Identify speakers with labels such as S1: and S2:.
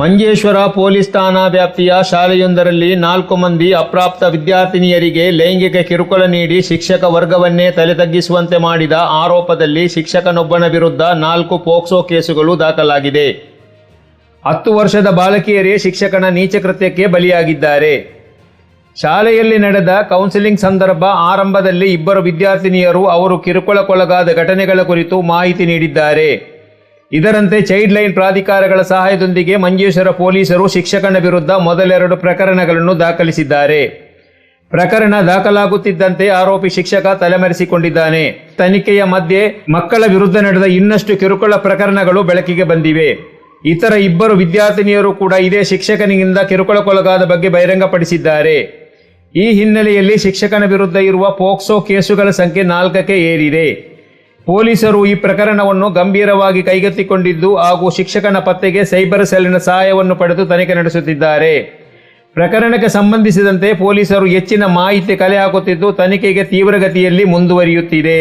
S1: Manjeshwar police ಠಾಣಾ ವ್ಯಾಪ್ತಿಯ ಶಾಲೆಯೊಂದರಲ್ಲಿ ನಾಲ್ಕು ಮಂದಿ ಅಪ್ರಾಪ್ತ ವಿದ್ಯಾರ್ಥಿನಿಯರಿಗೆ ಲೈಂಗಿಕ ಕಿರುಕುಳ ನೀಡಿ ಶಿಕ್ಷಕ ವರ್ಗವನ್ನೇ ತಲೆತಗ್ಗಿಸುವಂತೆ ಮಾಡಿದ ಆರೋಪದಲ್ಲಿ ಶಿಕ್ಷಕನೊಬ್ಬನ ವಿರುದ್ಧ ನಾಲ್ಕು ಪೋಕ್ಸೋ ಕೇಸುಗಳು ದಾಖಲಾಗಿದೆ. ಹತ್ತು ವರ್ಷದ ಬಾಲಕಿಯರೇ ಶಿಕ್ಷಕನ ನೀಚ ಕೃತ್ಯಕ್ಕೆ ಬಲಿಯಾಗಿದ್ದಾರೆ. ಶಾಲೆಯಲ್ಲಿ ನಡೆದ ಕೌನ್ಸಿಲಿಂಗ್ ಸಂದರ್ಭ ಆರಂಭದಲ್ಲಿ ಇಬ್ಬರು ವಿದ್ಯಾರ್ಥಿನಿಯರು ಅವರು ಕಿರುಕುಳಕ್ಕೊಳಗಾದ ಘಟನೆಗಳ ಕುರಿತು ಮಾಹಿತಿ ನೀಡಿದ್ದಾರೆ. ಇದರಂತೆ ಚೈಲ್ಡ್ ಲೈನ್ ಪ್ರಾಧಿಕಾರಗಳ ಸಹಾಯದೊಂದಿಗೆ ಮಂಜೇಶ್ವರ ಪೊಲೀಸರು ಶಿಕ್ಷಕನ ವಿರುದ್ಧ ಮೊದಲೆರಡು ಪ್ರಕರಣಗಳನ್ನು ದಾಖಲಿಸಿದ್ದಾರೆ. ಪ್ರಕರಣ ದಾಖಲಾಗುತ್ತಿದ್ದಂತೆ ಆರೋಪಿ ಶಿಕ್ಷಕ ತಲೆಮರೆಸಿಕೊಂಡಿದ್ದಾನೆ. ತನಿಖೆಯ ಮಧ್ಯೆ ಮಕ್ಕಳ ವಿರುದ್ಧ ನಡೆದ ಇನ್ನಷ್ಟು ಕಿರುಕುಳ ಪ್ರಕರಣಗಳು ಬೆಳಕಿಗೆ ಬಂದಿವೆ. ಇತರ ಇಬ್ಬರು ವಿದ್ಯಾರ್ಥಿನಿಯರು ಕೂಡ ಇದೇ ಶಿಕ್ಷಕನಿಂದ ಕಿರುಕುಳಕ್ಕೊಳಗಾದ ಬಗ್ಗೆ ಬಹಿರಂಗಪಡಿಸಿದ್ದಾರೆ. ಈ ಹಿನ್ನೆಲೆಯಲ್ಲಿ ಶಿಕ್ಷಕನ ವಿರುದ್ಧ ಇರುವ ಪೋಕ್ಸೋ ಕೇಸುಗಳ ಸಂಖ್ಯೆ ನಾಲ್ಕಕ್ಕೆ ಏರಿದೆ. ಪೊಲೀಸರು ಈ ಪ್ರಕರಣವನ್ನು ಗಂಭೀರವಾಗಿ ಕೈಗೆತ್ತಿಕೊಂಡಿದ್ದು ಹಾಗೂ ಶಿಕ್ಷಕನ ಪತ್ತೆಗೆ ಸೈಬರ್ ಸೆಲ್ನ ಸಹಾಯವನ್ನು ಪಡೆದು ತನಿಖೆ ನಡೆಸುತ್ತಿದ್ದಾರೆ. ಪ್ರಕರಣಕ್ಕೆ ಸಂಬಂಧಿಸಿದಂತೆ ಪೊಲೀಸರು ಹೆಚ್ಚಿನ ಮಾಹಿತಿ ಕಲೆ ಹಾಕುತ್ತಿದ್ದು, ತನಿಖೆಗೆ ತೀವ್ರಗತಿಯಲ್ಲಿ ಮುಂದುವರಿಯುತ್ತಿದೆ.